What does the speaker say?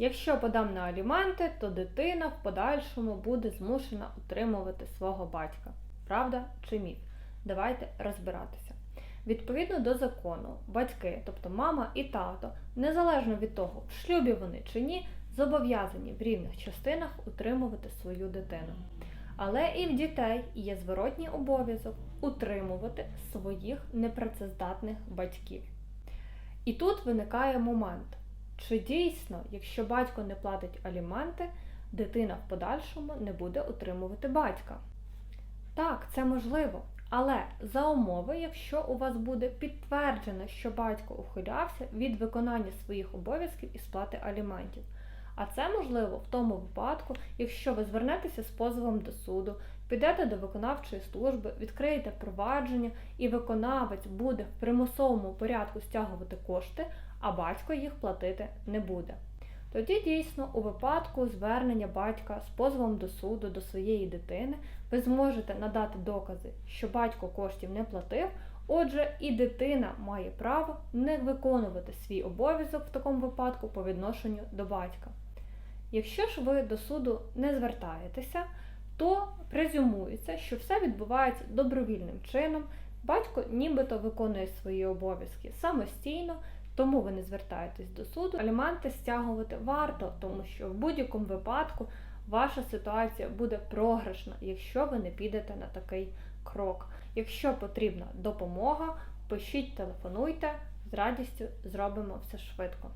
Якщо подам на аліменти, то дитина в подальшому буде змушена утримувати свого батька. Правда чи міф? Давайте розбиратися. Відповідно до закону, батьки, тобто мама і тато, незалежно від того, в шлюбі вони чи ні, зобов'язані в рівних частинах утримувати свою дитину. Але і в дітей є зворотній обов'язок утримувати своїх непрацездатних батьків. І тут виникає момент, чи дійсно, якщо батько не платить аліменти, дитина в подальшому не буде утримувати батька. Так, це можливо, але за умови, якщо у вас буде підтверджено, що батько ухилявся від виконання своїх обов'язків і сплати аліментів. А це можливо в тому випадку, якщо ви звернетеся з позовом до суду, підете до виконавчої служби, відкриєте провадження, і виконавець буде в примусовому порядку стягувати кошти, а батько їх платити не буде. Тоді дійсно у випадку звернення батька з позовом до суду до своєї дитини ви зможете надати докази, що батько коштів не платив. Отже, і дитина має право не виконувати свій обов'язок в такому випадку по відношенню до батька. Якщо ж ви до суду не звертаєтеся, то презюмується, що все відбувається добровільним чином, батько нібито виконує свої обов'язки самостійно, тому ви не звертаєтесь до суду. Аліменти стягувати варто, тому що в будь-якому випадку ваша ситуація буде програшна, якщо ви не підете на такий крок. Якщо потрібна допомога, пишіть, телефонуйте, з радістю зробимо все швидко.